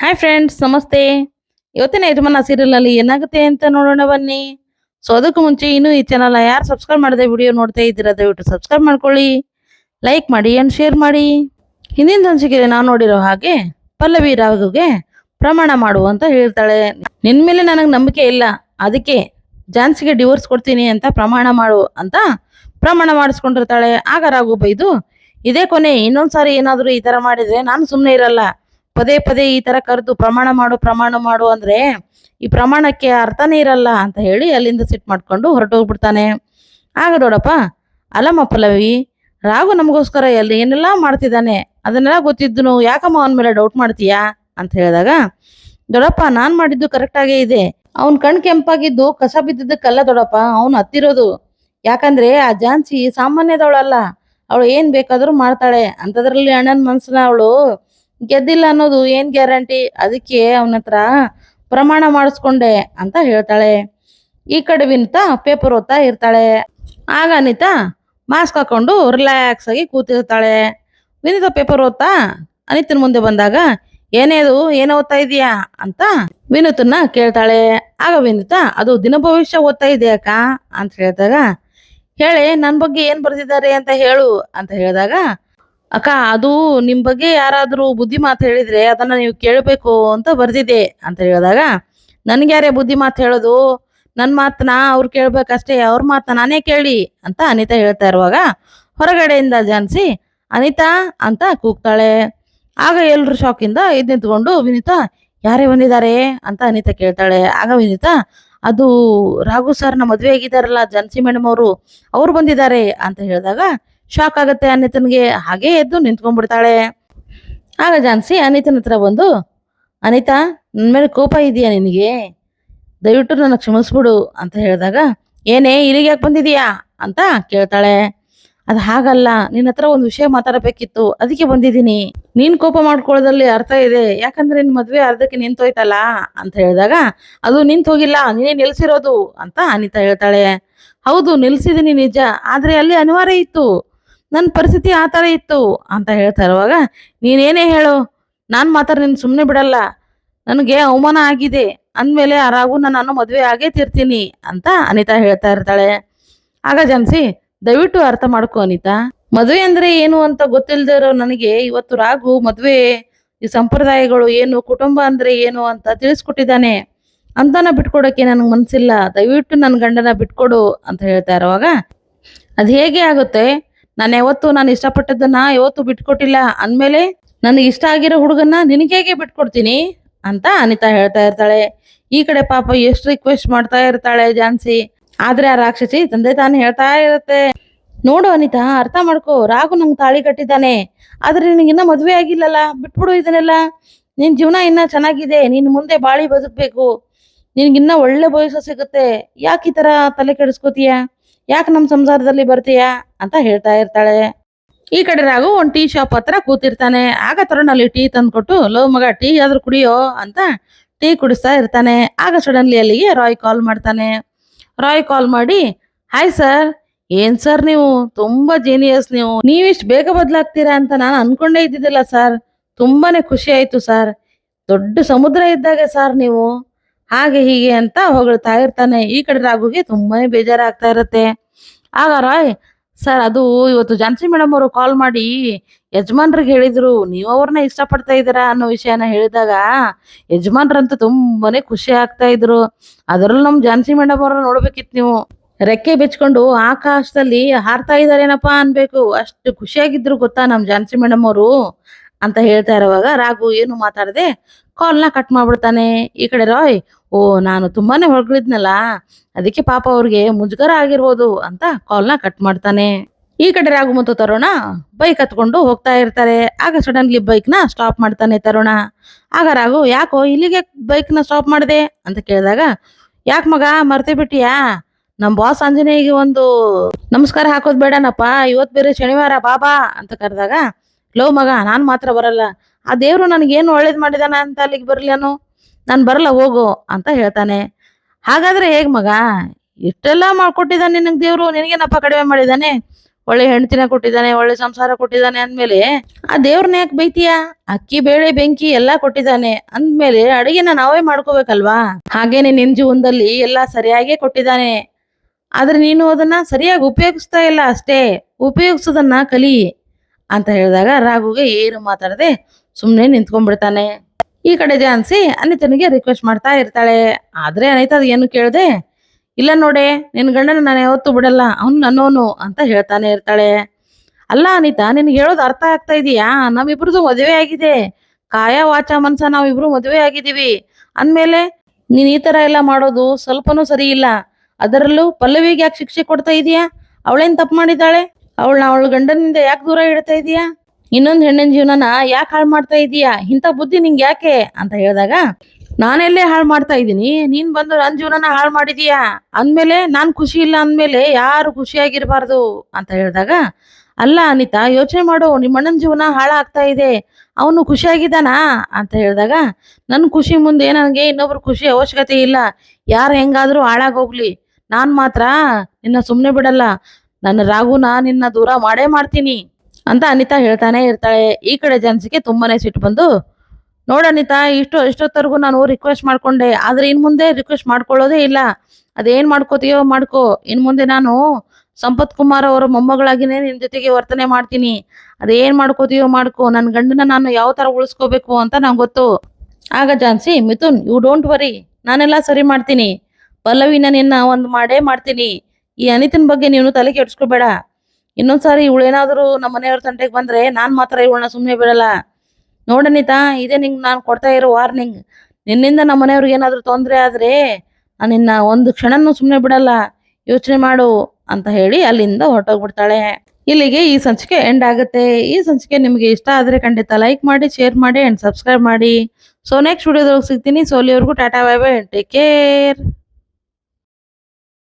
Hi friends ನಮಸ್ತೆ. ಇವತ್ತಿನ ಯಜಮಾನ ಸೀರಿಯಲ್ ಅಲ್ಲಿ ಏನಾಗುತ್ತೆ ಅಂತ ನೋಡೋಣ ಬನ್ನಿ. ಸೊ ಅದಕ್ಕೂ ಮುಂಚೆ ಇನ್ನೂ ಈ ಚಾನಲ್ ಯಾರು ಸಬ್ಸ್ಕ್ರೈಬ್ ಮಾಡದೆ ವಿಡಿಯೋ ನೋಡ್ತಾ ಇದ್ದೀರಾ, ದಯವಿಟ್ಟು ಸಬ್ಸ್ಕ್ರೈಬ್ ಮಾಡ್ಕೊಳ್ಳಿ. ಲೈಕ್ ಮಾಡಿ ಅಂಡ್ ಶೇರ್ ಮಾಡಿ. ಹಿಂದಿನ ಸಂಚಿಕೆ ನಾನು ನೋಡಿರೋ ಹಾಗೆ ಪಲ್ಲವಿ ರಾಘುಗೆ ಪ್ರಮಾಣ ಮಾಡು ಅಂತ ಹೇಳ್ತಾಳೆ. ನಿನ್ ಮೇಲೆ ನನಗೆ ನಂಬಿಕೆ ಇಲ್ಲ. ಅದಕ್ಕೆ ಜಾನ್ಸಿಗೆ ಡಿವೋರ್ಸ್ ಕೊಡ್ತೀನಿ ಅಂತ ಪ್ರಮಾಣ ಮಾಡು ಅಂತ ಪ್ರಮಾಣ ಮಾಡಿಸ್ಕೊಂಡಿರ್ತಾಳೆ. ಆಗ ರಾಘು ಬೈದು, ಇದೇ ಕೊನೆ, ಇನ್ನೊಂದ್ಸಾರಿ ಏನಾದರೂ ಈ ತರ ಮಾಡಿದ್ರೆ ನಾನು ಸುಮ್ಮನೆ ಇರಲ್ಲ. ಪದೇ ಪದೇ ಈ ತರ ಕರೆದು ಪ್ರಮಾಣ ಮಾಡು ಪ್ರಮಾಣ ಮಾಡು ಅಂದ್ರೆ ಈ ಪ್ರಮಾಣಕ್ಕೆ ಅರ್ಥನೇ ಇರಲ್ಲ ಅಂತ ಹೇಳಿ ಅಲ್ಲಿಂದ ಸಿಟ್ ಮಾಡ್ಕೊಂಡು ಹೊರಟೋಗ್ಬಿಡ್ತಾನೆ. ಆಗ ನೋಡಪ್ಪ ಅಲಮ್ಮ ಪಲ್ಲವಿ, ರಾಘು ನಮಗೋಸ್ಕರ ಎಲ್ಲಿ ಏನೆಲ್ಲ ಮಾಡ್ತಿದ್ದಾನೆ? ಅದನ್ನೆಲ್ಲ ಗೊತ್ತಿದ್ದು ಯಾಕಮ್ಮ ಅವನ ಮೇಲೆ ಡೌಟ್ ಮಾಡ್ತೀಯಾ? ಅಂತ ಹೇಳಿದಾಗ ದೊಡಪ್ಪ ನಾನು ಮಾಡಿದ್ದು ಕರೆಕ್ಟಾಗೇ ಇದೆ. ಅವನ ಕಣ್ ಕೆಂಪಾಗಿದ್ದು, ಕಸ ಬಿದ್ದಿದ್ದಕ್ಕಲ್ಲ ದೊಡಪ್ಪ ಅವನು ಹತ್ತಿರೋದು. ಯಾಕಂದ್ರೆ ಆ ಜಾನ್ಸಿ ಸಾಮಾನ್ಯದವಳಲ್ಲ, ಅವಳು ಏನ್ ಬೇಕಾದರೂ ಮಾಡ್ತಾಳೆ. ಅಂತದ್ರಲ್ಲಿ ಅಣ್ಣನ ಮನ್ಸನ್ನ ಅವಳು ಗೆದ್ದಿಲ್ಲ ಅನ್ನೋದು ಏನ್ ಗ್ಯಾರಂಟಿ? ಅದಕ್ಕೆ ಅವನ ಹತ್ರ ಪ್ರಮಾಣ ಮಾಡಿಸ್ಕೊಂಡೆ ಅಂತ ಹೇಳ್ತಾಳೆ. ಈ ಕಡೆ ವಿನಿತಾ ಪೇಪರ್ ಓದ್ತಾ ಇರ್ತಾಳೆ. ಆಗ ಅನಿತಾ ಮಾಸ್ಕ್ ಹಾಕೊಂಡು ರಿಲ್ಯಾಕ್ಸ್ ಆಗಿ ಕೂತಿರ್ತಾಳೆ. ವಿನಿತಾ ಪೇಪರ್ ಓದ್ತಾ ಅನಿತನ ಮುಂದೆ ಬಂದಾಗ ಏನೇದು ಏನು ಓದ್ತಾ ಇದೀಯಾ ಅಂತ ವಿನೂತನ್ನ ಕೇಳ್ತಾಳೆ. ಆಗ ವಿನಿತಾ, ಅದು ದಿನ ಭವಿಷ್ಯ ಓದ್ತಾ ಇದೆಯಕ್ಕ ಅಂತ ಹೇಳಿದಾಗ, ಹೇಳಿ ನನ್ನ ಬಗ್ಗೆ ಏನ್ ಬರ್ದಿದ್ದಾರೆ ಅಂತ ಹೇಳು ಅಂತ ಹೇಳಿದಾಗ ಅಕ್ಕ, ಅದು ನಿಮ್ ಬಗ್ಗೆ ಯಾರಾದರೂ ಬುದ್ಧಿ ಮಾತು ಹೇಳಿದ್ರೆ ಅದನ್ನ ನೀವು ಕೇಳಬೇಕು ಅಂತ ಬರ್ದಿದೆ ಅಂತ ಹೇಳಿದಾಗ, ನನ್ಗೆ ಯಾರೇ ಬುದ್ಧಿ ಮಾತು ಹೇಳೋದು ನನ್ನ ಮಾತನ್ನ ಅವ್ರು ಕೇಳ್ಬೇಕಷ್ಟೇ, ಅವ್ರ ಮಾತನ್ನ ನಾನೇ ಕೇಳಿ ಅಂತ ಅನಿತಾ ಹೇಳ್ತಾ ಇರುವಾಗ ಹೊರಗಡೆಯಿಂದ ಜಾನ್ಸಿ, ಅನಿತಾ ಅಂತ ಕೂಗ್ತಾಳೆ. ಆಗ ಎಲ್ರು ಶಾಕಿಂದ ಇದು ನಿಂತ್ಕೊಂಡು, ವಿನಿತಾ, ಯಾರೇ ಬಂದಿದ್ದಾರೆ ಅಂತ ಅನಿತಾ ಕೇಳ್ತಾಳೆ. ಆಗ ವಿನಿತಾ, ಅದು ರಾಘು ಸರ್ನ ಮದುವೆ ಆಗಿದ್ದಾರಲ್ಲ ಜಾನ್ಸಿ ಮೇಡಮ್ ಅವರು, ಅವ್ರು ಬಂದಿದ್ದಾರೆ ಅಂತ ಹೇಳಿದಾಗ ಶಾಕ್ ಆಗುತ್ತೆ ಅನಿತನ್ಗೆ ಹಾಗೆ ಎದ್ದು ನಿಂತ್ಕೊಂಡ್ಬಿಡ್ತಾಳೆ. ಆಗ ಜಾನ್ಸಿ ಅನಿತನ ಹತ್ರ ಬಂದು, ಅನಿತಾ ನನ್ನ ಮೇಲೆ ಕೋಪ ಇದೆಯಾ ನಿನಗೆ? ದಯವಿಟ್ಟು ನನ್ನ ಕ್ಷಮಿಸ್ಬಿಡು, ಅಂತ ಹೇಳಿದಾಗ, ಏನೇ, ಇಲ್ಲಿಗೆ ಯಾಕೆ ಬಂದಿದೀಯಾ? ಅಂತ ಕೇಳ್ತಾಳೆ. ಅದು ಹಾಗಲ್ಲ, ನಿನ್ನ ಹತ್ರ ಒಂದು ವಿಷಯ ಮಾತಾಡಬೇಕಿತ್ತು, ಅದಕ್ಕೆ ಬಂದಿದ್ದೀನಿ. ನೀನ್ ಕೋಪ ಮಾಡ್ಕೊಳ್ಳೋದ್ರಲ್ಲಿ ಅರ್ಥ ಇದೆ, ಯಾಕಂದ್ರೆ ನಿನ್ ಮದ್ವೆ ಅರ್ಧಕ್ಕೆ ನಿಂತೋಯ್ತಲ್ಲ? ಅಂತ ಹೇಳಿದಾಗ, ಅದು ನಿಂತು ಹೋಗಿಲ್ಲ ನೀನೇ ನಿಲ್ಸಿರೋದು, ಅಂತ ಅನಿತಾ ಹೇಳ್ತಾಳೆ. ಹೌದು, ನಿಲ್ಸಿದೀನಿ ನಿಜ, ಆದ್ರೆ ಅಲ್ಲಿ ಅನಿವಾರ್ಯ ಇತ್ತು. ನನ್ನ ಪರಿಸ್ಥಿತಿ ಆ ಥರ ಇತ್ತು ಅಂತ ಹೇಳ್ತಾ ಇರುವಾಗ ನೀನೇನೇ ಹೇಳು, ನಾನು ಮಾತ್ರ ನಿನ್ನ ಸುಮ್ಮನೆ ಬಿಡಲ್ಲ. ನನಗೆ ಅವಮಾನ ಆಗಿದೆ. ಅಂದಮೇಲೆ ರಾಘುನ ನಾನು ಮದುವೆ ಆಗೇ ತಿರ್ತೀನಿ ಅಂತ ಅನಿತಾ ಹೇಳ್ತಾ ಇರ್ತಾಳೆ. ಆಗ ಜನ್ಸಿ ದಯವಿಟ್ಟು ಅರ್ಥ ಮಾಡ್ಕೊ ಅನಿತಾ. ಮದುವೆ ಅಂದ್ರೆ ಏನು ಅಂತ ಗೊತ್ತಿಲ್ಲದಿರೋ ನನಗೆ ಇವತ್ತು ರಾಘು ಮದುವೆ, ಈ ಸಂಪ್ರದಾಯಗಳು ಏನು, ಕುಟುಂಬ ಅಂದ್ರೆ ಏನು ಅಂತ ತಿಳಿಸ್ಕೊಟ್ಟಿದ್ದಾನೆ ಅಂತನ ಬಿಟ್ಕೊಡಕ್ಕೆ ನನಗೆ ಮನಸ್ಸಿಲ್ಲ ದಯವಿಟ್ಟು ನನ್ನ ಗಂಡನ ಬಿಟ್ಕೊಡು ಅಂತ ಹೇಳ್ತಾ ಇರುವಾಗ, ಅದು ಹೇಗೆ ಆಗುತ್ತೆ? ನಾನು ಯಾವತ್ತು ನಾನು ಇಷ್ಟಪಟ್ಟದ್ದನ್ನ ಯಾವತ್ತು ಬಿಟ್ಕೊಟ್ಟಿಲ್ಲ. ಅಂದಮೇಲೆ ನನಗೆ ಇಷ್ಟ ಆಗಿರೋ ಹುಡುಗನ್ನ ನಿನಗೆ ಹೇಗೆ ಬಿಟ್ಕೊಡ್ತೀನಿ ಅಂತ ಅನಿತಾ ಹೇಳ್ತಾ ಇರ್ತಾಳೆ. ಈ ಕಡೆ ಪಾಪ ಎಷ್ಟು ರಿಕ್ವೆಸ್ಟ್ ಮಾಡ್ತಾ ಇರ್ತಾಳೆ ಜಾನ್ಸಿ ಆದ್ರೆ ಆ ರಾಕ್ಷಸಿ ತಂದೆ ತಾನು ಹೇಳ್ತಾ ಇರುತ್ತೆ. ನೋಡು ಅನಿತಾ, ಅರ್ಥ ಮಾಡ್ಕೋ, ರಾಘು ನಂಗೆ ತಾಳಿ ಕಟ್ಟಿದ್ದಾನೆ. ಆದ್ರೆ ನಿನಗಿನ್ನ ಮದುವೆ ಆಗಿಲ್ಲಲ್ಲ, ಬಿಟ್ಬಿಡು ಇದನ್ನೆಲ್ಲ. ನಿನ್ ಜೀವನ ಇನ್ನ ಚೆನ್ನಾಗಿದೆ, ನಿನ್ ಮುಂದೆ ಬಾಳಿ ಬದುಕ್ಬೇಕು. ನಿನ್ಗಿನ್ನ ಒಳ್ಳೆ ಭವಿಷ್ಯ ಸಿಗುತ್ತೆ. ಯಾಕೆ ಈ ತರ ತಲೆ ಕೆಡಿಸ್ಕೋತೀಯ? ಯಾಕೆ ನಮ್ಮ ಸಂಸಾರದಲ್ಲಿ ಬರ್ತೀಯ ಅಂತ ಹೇಳ್ತಾ ಇರ್ತಾಳೆ. ಈ ಕಡೆ ರಾಘು ಒಂದು ಟೀ ಶಾಪ್ ಹತ್ರ ಕೂತಿರ್ತಾನೆ. ಆಗ ತರೋಣ ಅಲ್ಲಿ ಟೀ ತಂದ್ಕೊಟ್ಟು, ಲೋ ಮಗ, ಟೀ ಆದ್ರೂ ಕುಡಿಯೋ ಅಂತ ಟೀ ಕುಡಿಸ್ತಾ ಇರ್ತಾನೆ. ಆಗ ಸಡನ್ಲಿ ಅಲ್ಲಿಗೆ ರಾಯ್ ಕಾಲ್ ಮಾಡ್ತಾನೆ. ರಾಯ್ ಕಾಲ್ ಮಾಡಿ ಹಾಯ್ ಸರ್ ಏನ್ ಸರ್ ನೀವು? ತುಂಬಾ ಜೀನಿಯಸ್ ನೀವು. ನೀವಿಷ್ಟು ಬೇಗ ಬದಲಾಗ್ತೀರಾ ಅಂತ ನಾನು ಅನ್ಕೊಂಡೇ ಇದ್ದಿದ್ದಿಲ್ಲ ಸರ್ ತುಂಬಾನೇ ಖುಷಿ ಆಯ್ತು ಸರ್ ದೊಡ್ಡ ಸಮುದ್ರ ಇದ್ದಾಗ ಸರ್ ನೀವು. ಹಾಗೆ ಹೀಗೆ ಅಂತ ಹೊಗಳ್ತಾ ಇರ್ತಾನೆ. ಈ ಕಡೆ ರಾಘುಗೆ ತುಂಬಾನೇ ಬೇಜಾರಾಗ್ತಾ ಇರುತ್ತೆ. ಆಗ ರಾಯ್, ಸರ್, ಅದು ಇವತ್ತು ಜಾನ್ಸಿ ಮೇಡಮ್ ಅವರು ಕಾಲ್ ಮಾಡಿ ಯಜಮಾನ್ರಿಗೆ ಹೇಳಿದ್ರು. ನೀವು ಅವ್ರನ್ನ ಇಷ್ಟಪಡ್ತಾ ಇದ್ದೀರಾ ಅನ್ನೋ ವಿಷಯನ ಹೇಳಿದಾಗ ಯಜಮಾನ್ರಂತೂ ತುಂಬಾನೇ ಖುಷಿ ಆಗ್ತಾ ಇದ್ರು. ಅದರಲ್ಲೂ ನಮ್ ಜಾನ್ಸಿ ಮೇಡಮ್ ಅವ್ರನ್ನ ನೋಡ್ಬೇಕಿತ್ತು ನೀವು. ರೆಕ್ಕೆ ಬಿಚ್ಕೊಂಡು ಆಕಾಶದಲ್ಲಿ ಹಾರ್ತಾ ಇದಾರೇನಪ್ಪ ಅನ್ಬೇಕು. ಅಷ್ಟು ಖುಷಿಯಾಗಿದ್ರು ಗೊತ್ತಾ ನಮ್ ಜಾನ್ಸಿ ಮೇಡಮ್ ಅವರು? ಅಂತ ಹೇಳ್ತಾ ಇರುವಾಗ ರಾಘು ಏನು ಮಾತಾಡದೆ, ಕಾಲ್ನ ಕಟ್ ಮಾಡ್ಬಿಡ್ತಾನೆ ಈ ಕಡೆ ರಾಯ್. ಓ, ನಾನು ತುಂಬಾನೇ ಹೊರಗಿದ್ನಲ್ಲ, ಅದಕ್ಕೆ ಪಾಪ ಅವ್ರಿಗೆ ಮುಜುಗರ ಆಗಿರ್ಬೋದು ಅಂತ ಕಾಲ್ನ ಕಟ್ ಮಾಡ್ತಾನೆ. ಈ ಕಡೆ ರಾಘು ಮತ್ತು ತರುಣ ಬೈಕ್ ಹತ್ಕೊಂಡು ಹೋಗ್ತಾ ಇರ್ತಾರೆ. ಆಗ ಸಡನ್ಲಿ ಬೈಕ್ನ ಸ್ಟಾಪ್ ಮಾಡ್ತಾನೆ ತರುಣ. ಆಗ ರಾಘು, ಯಾಕೋ ಇಲ್ಲಿಗೆ ಬೈಕ್ನ ಸ್ಟಾಪ್ ಮಾಡಿದೆ? ಅಂತ ಕೇಳಿದಾಗ, ಯಾಕೆ ಮಗ, ಮರ್ತೇ ಬಿಟ್ಟಿಯಾ? ನಮ್ ಬಾಸ್ ಆಂಜನೇಯಿಗೆ ಒಂದು ನಮಸ್ಕಾರ ಹಾಕೋದ್ ಬೇಡನಪ್ಪ. ಇವತ್ ಬೇರೆ ಶನಿವಾರ, ಬಾಬಾ. ಅಂತ ಕರೆದಾಗ ಲೋ ಮಗ, ನಾನ್ ಮಾತ್ರ ಬರಲ್ಲ. ಆ ದೇವ್ರು ನನಗೇನು ಒಳ್ಳೇದ್ ಮಾಡಿದಾನೆ ಅಂತ ಅಲ್ಲಿಗೆ ಬರಲೇನು ನಾನ್ ಬರಲ್ಲ, ಹೋಗು ಅಂತ ಹೇಳ್ತಾನೆ. ಹಾಗಾದ್ರೆ ಹೇಗ್ ಮಗ? ಇಷ್ಟೆಲ್ಲ ಮಾಡ್ಕೊಟ್ಟಿದ್ದಾನೆ ನಿನಗೆ ದೇವ್ರು? ನಿನಗೇನಪ್ಪ ಕಡಿಮೆ ಮಾಡಿದಾನೆ? ಒಳ್ಳೆ ಹೆಂಡತಿನ ಕೊಟ್ಟಿದ್ದಾನೆ ಒಳ್ಳೆ ಸಂಸಾರ ಕೊಟ್ಟಿದ್ದಾನೆ ಅಂದ್ಮೇಲೆ, ಆ ದೇವ್ರನ್ನ ಯಾಕೆ ಬೈತೀಯ? ಅಕ್ಕಿ, ಬೇಳೆ, ಬೆಂಕಿ ಎಲ್ಲಾ ಕೊಟ್ಟಿದ್ದಾನೆ ಅಂದ್ಮೇಲೆ ಅಡಿಗೆನ ನಾವೇ ಮಾಡ್ಕೋಬೇಕಲ್ವಾ? ಹಾಗೇನೆ ನಿನ್ ಜೀವನದಲ್ಲಿ ಎಲ್ಲಾ ಸರಿಯಾಗೇ ಕೊಟ್ಟಿದ್ದಾನೆ ಆದ್ರೆ ನೀನು ಅದನ್ನ ಸರಿಯಾಗಿ ಉಪಯೋಗಿಸ್ತಾ ಇಲ್ಲ ಅಷ್ಟೇ. ಉಪಯೋಗಿಸೋದನ್ನ ಕಲಿ. ಅಂತ ಹೇಳಿದಾಗ ರಾಘುಗೆ ಏನು ಮಾತಾಡದೆ ಸುಮ್ಮನೆ ನಿಂತ್ಕೊಂಡ್ಬಿಡ್ತಾನೆ. ಈ ಕಡೆ ಜಾನ್ಸಿ ಅನಿತನಿಗೆ ರಿಕ್ವೆಸ್ಟ್ ಮಾಡ್ತಾ ಇರ್ತಾಳೆ. ಆದ್ರೆ ಅನಿತ ಅದು ಏನು ಕೇಳಿದೆ, ಇಲ್ಲ ನೋಡೆ, ನಿನ್ ಗಂಡನ ನಾನು ಯಾವತ್ತೂ ಬಿಡಲ್ಲ, ಅವ್ನು ನನ್ನೋನು ಅಂತ ಹೇಳ್ತಾನೆ ಇರ್ತಾಳೆ. ಅಲ್ಲ ಅನಿತಾ, ನಿನ್ಗೆ ಹೇಳೋದು ಅರ್ಥ ಆಗ್ತಾ ಇದೆಯಾ? ನಮ್ಮಿಬ್ರದ್ದು ಮದುವೆ ಆಗಿದೆ. ಕಾಯ ವಾಚ ಮನ್ಸ ನಾವಿಬ್ರು ಮದುವೆ ಆಗಿದ್ದೀವಿ. ಅಂದ್ಮೇಲೆ, ನೀನ್ ಈ ತರ ಎಲ್ಲ ಮಾಡೋದು ಸ್ವಲ್ಪನೂ ಸರಿ ಇಲ್ಲ. ಅದರಲ್ಲೂ ಪಲ್ಲವಿಗೆ ಯಾಕೆ ಶಿಕ್ಷೆ ಕೊಡ್ತಾ ಇದೀಯಾ? ಅವಳೇನ್ ತಪ್ಪು ಮಾಡಿದ್ದಾಳೆ? ಅವಳನ್ನ ಅವಳ ಗಂಡನಿಂದ ಯಾಕೆ ದೂರ ಇಡ್ತಾ ಇದೀಯಾ? ಇನ್ನೊಂದ್ ಹೆಣ್ಣಿನ ಜೀವನನ ಯಾಕೆ ಹಾಳು ಮಾಡ್ತಾ ಇದೀಯಾ? ಇಂಥ ಬುದ್ಧಿ ನಿಂಗೆ ಯಾಕೆ? ಅಂತ ಹೇಳಿದಾಗ ನಾನೆಲ್ಲೇ ಹಾಳು ಮಾಡ್ತಾ ಇದ್ದೀನಿ, ನೀನ್ ಬಂದು ನನ್ನ ಜೀವನನ ಹಾಳು ಮಾಡಿದೀಯಾ? ಅಂದ್ಮೇಲೆ ನಾನ್ ಖುಷಿ ಇಲ್ಲ ಅಂದ್ಮೇಲೆ ಯಾರು ಖುಷಿಯಾಗಿರಬಾರ್ದು? ಅಂತ ಹೇಳಿದಾಗ, ಅಲ್ಲ ಅನಿತಾ, ಯೋಚನೆ ಮಾಡು ನಿಮ್ಮ ಅಣ್ಣನ ಜೀವನ ಹಾಳಾಗ್ತಾ ಇದೆ, ಅವನು ಖುಷಿಯಾಗಿದ್ದಾನಾ? ಅಂತ ಹೇಳಿದಾಗ ನನ್ನ ಖುಷಿ ಮುಂದೆ ನನಗೆ ಇನ್ನೊಬ್ರು ಖುಷಿ ಅವಶ್ಯಕತೆ ಇಲ್ಲ, ಯಾರು ಹೆಂಗಾದ್ರೂ ಹಾಳಾಗೋಗ್ಲಿ ನಾನ್ ಮಾತ್ರ ನಿನ್ನ ಸುಮ್ಮನೆ ಬಿಡಲ್ಲ ನನ್ನ ರಾಗುನ ನಿನ್ನ ದೂರ ಮಾಡೇ ಮಾಡ್ತೀನಿ ಅಂತ ಅನಿತಾ ಹೇಳ್ತಾನೆ ಇರ್ತಾಳೆ. ಈ ಕಡೆ ಜನ್ಸಿಗೆ ತುಂಬಾನೇ ಸಿಟ್ಟು ಬಂದು, ನೋಡಿ ಅನಿತಾ, ಇಷ್ಟು, ಇಷ್ಟೊತ್ತರೆಗೂ ನಾನು ರಿಕ್ವೆಸ್ಟ್ ಮಾಡ್ಕೊಂಡೆ, ಆದ್ರೆ ಇನ್ ಮುಂದೆ ರಿಕ್ವೆಸ್ಟ್ ಮಾಡ್ಕೊಳ್ಳೋದೇ ಇಲ್ಲ. ಅದೇನ್ ಮಾಡ್ಕೋತೀಯೋ ಮಾಡ್ಕೋ. ಇನ್ ಮುಂದೆ ನಾನು ಸಂಪತ್ ಕುಮಾರ್ ಅವರ ಮೊಮ್ಮಗಳಾಗಿನೇ ನಿನ್ ಜೊತೆಗೆ ವರ್ತನೆ ಮಾಡ್ತೀನಿ. ಅದೇನ್ ಮಾಡ್ಕೋತೀಯೋ ಮಾಡ್ಕೋ. ನನ್ನ ಗಂಡನ ನಾನು ಯಾವ ತರ ಉಳಿಸ್ಕೋಬೇಕು ಅಂತ ನಂಗೆ ಗೊತ್ತು. ಆಗ Jhansi, Mithun you don't worry ನಾನೆಲ್ಲ ಸರಿ ಮಾಡ್ತೀನಿ. ಪಲ್ಲವಿನ ನಿನ್ನ ಒಂದು ಮಾಡೇ ಮಾಡ್ತೀನಿ. ಈ ಅನಿತನ ಬಗ್ಗೆ ನೀನು ತಲೆ ಕೆಡ್ಸ್ಕೋಬೇಡ ಇನ್ನೊಂದ್ಸಾರಿ ಏನಾದ್ರು ನಮ್ಮ ಮನೆಯವ್ರ ತಂಟೆಗೆ ಬಂದ್ರೆ ನಾನ್ ಮಾತ್ರ ಇವಳನ್ನ ಸುಮ್ಮನೆ ಬಿಡಲ್ಲ. ನೋಡನಿತಾ ಇದೇ ನಿಂಗೆ ನಾನು ಕೊಡ್ತಾ ಇರೋ ವಾರ್ನಿಂಗ್. ನಿನ್ನಿಂದ ನಮ್ಮ ಮನೆಯವ್ರಿಗೆ ಏನಾದ್ರು ತೊಂದರೆ ಆದ್ರೆ ನಾನು ನಿನ್ನ ಒಂದು ಕ್ಷಣನೂ ಸುಮ್ಮನೆ ಬಿಡಲ್ಲ. ಯೋಚನೆ ಮಾಡು ಅಂತ ಹೇಳಿ ಅಲ್ಲಿಂದ ಹೊರಟೋಗ್ಬಿಡ್ತಾಳೆ. ಇಲ್ಲಿಗೆ ಈ ಸಂಚಿಕೆ ಎಂಡ್ ಆಗುತ್ತೆ. ಈ ಸಂಚಿಕೆ ನಿಮಗೆ ಇಷ್ಟ ಆದ್ರೆ ಖಂಡಿತ ಲೈಕ್ ಮಾಡಿ ಶೇರ್ ಮಾಡಿ ಅಂಡ್ ಸಬ್ಸ್ಕ್ರೈಬ್ ಮಾಡಿ. ಸೊ ನೆಕ್ಸ್ಟ್ ವಿಡಿಯೋದೊಳಗೆ ಸಿಗ್ತೀನಿ. ಸೋಲಿಯವ್ರಿಗೂ tata bye bye take care